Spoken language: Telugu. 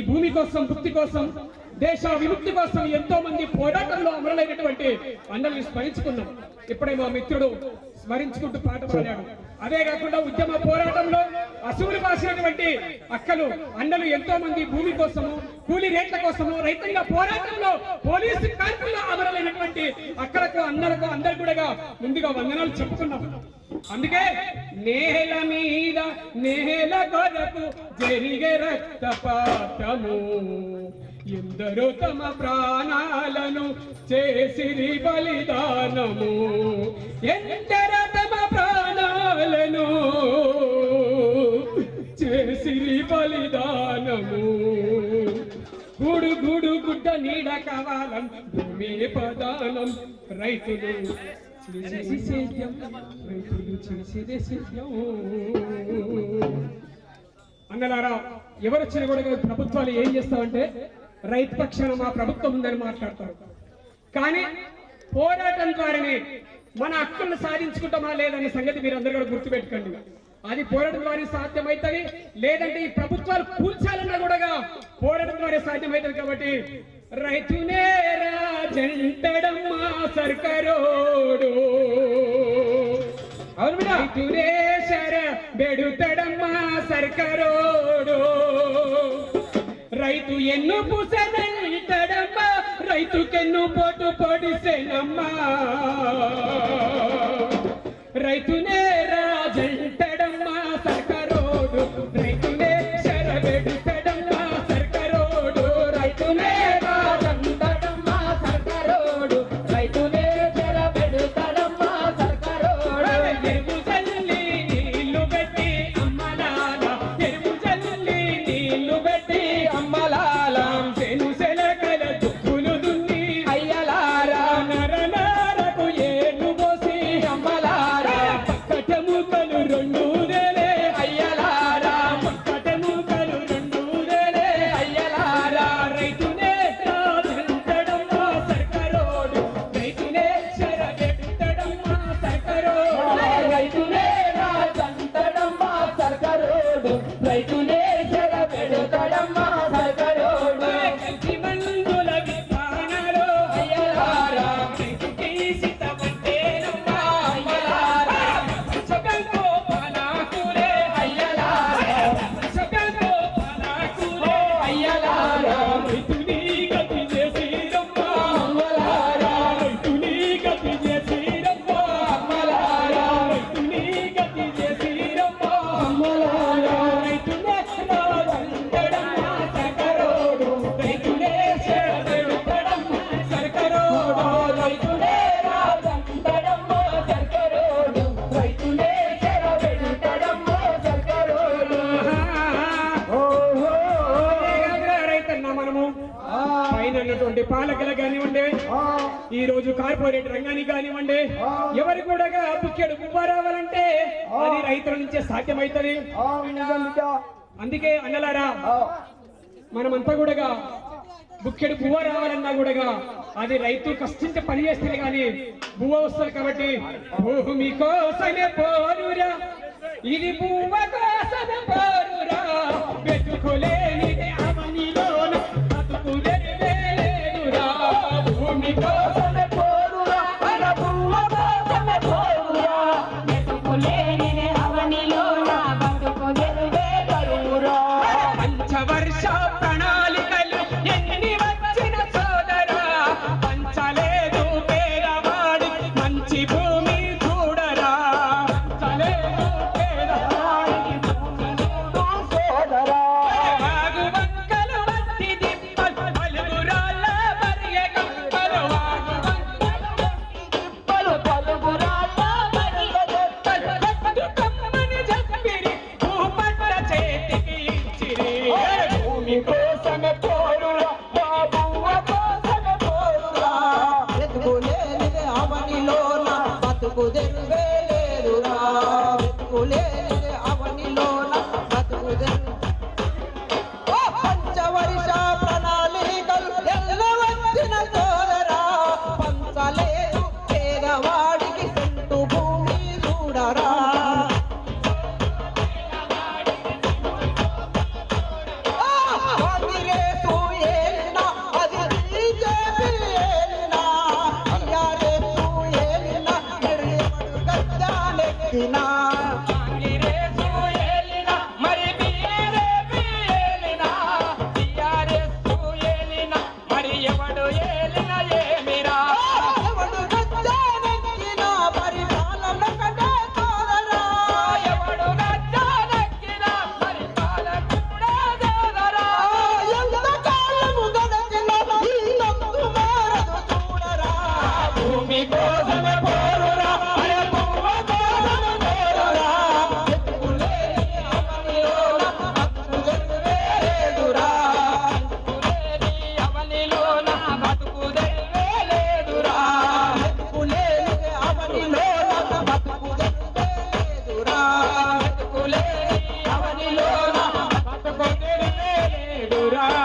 భూమి కోసం వృత్తి కోసం దేశ విముక్తి కోసం ఎంతో మంది పోరాటంలో అమరులైనటువంటి అన్నల్ని స్మరించుకున్నాం ఇప్పుడే మా మిత్రుడు స్మరించుకుంటూ పాట పాడాడు. అదే కాకుండా ఉద్యమ పోరాటంలో అసువులు కాసినటువంటి అక్కలు అన్నలు ఎంతో మంది భూమి కోసము కూలి రేట్ల కోసము రైతంగా పోరాటంలో పోలీసు కార్మికుల్లో అమరులైనటువంటి అక్కలకు అన్నలకు అందరు కూడా ముందుగా వందనాలు చెప్పుకున్నాం. అందుకే నేల మీద నేల కొరకు జరిగే రక్తపాతము ఎందరో తమ ప్రాణాలను చేసిరి బలిదానము. ఎందరో బలిదానము. గుడు గుడు గుడ్డ నీడ కావాలం భూమి ప్రధానం. రైతులు చేసేది సేద్యం రైతులు చేసేదే సేద్యం. అన్నలారా ఎవరు వచ్చినా కూడా ప్రభుత్వాలు ఏం చేస్తామంటే రైతు పక్షాన మా ప్రభుత్వం ఉందని మాట్లాడతారు. కానీ పోరాటం ద్వారానే మన హక్కులను సాధించుకుంటామా లేదనే సంగతి మీరు అందరూ కూడా గుర్తుపెట్టుకోండి. అది పోరాటం ద్వారా సాధ్యమవుతుంది లేదంటే ఈ ప్రభుత్వాలు కూల్చాలన్నా కూడా పోరాటం ద్వారా సాధ్యమవుతుంది కాబట్టి రైతునే రాజంటడమ్మా సర్కారోడు. అవును బిడ్డ? రైతునే శర బెడుతడమ్మా సర్కారోడు. రైతు ఎన్ను పుసనంటడమ్మా రైతుకెన్ను పోటు పొడిసెనమ్మా. రైతునే రాజంట పైన ఉన్నటువంటి పాలకులు కానివ్వండి ఈ రోజు కార్పొరేట్ రంగానికి కానివ్వండి ఎవరు కూడా బుక్కెడు పువ్వ రావాలంటే అది రైతుల నుంచే సాధ్యమవుతుంది అందుకే అన్నలారా మనమంతా కూడా బుక్కెడు పువ్వ రావాలన్నా కూడా అది రైతు కష్టించి పని చేస్తే గాని పువ్వ వస్తుంది కాబట్టి భూమి కోసమే పోరురా ఇది పువ్వ కోసమే Nico.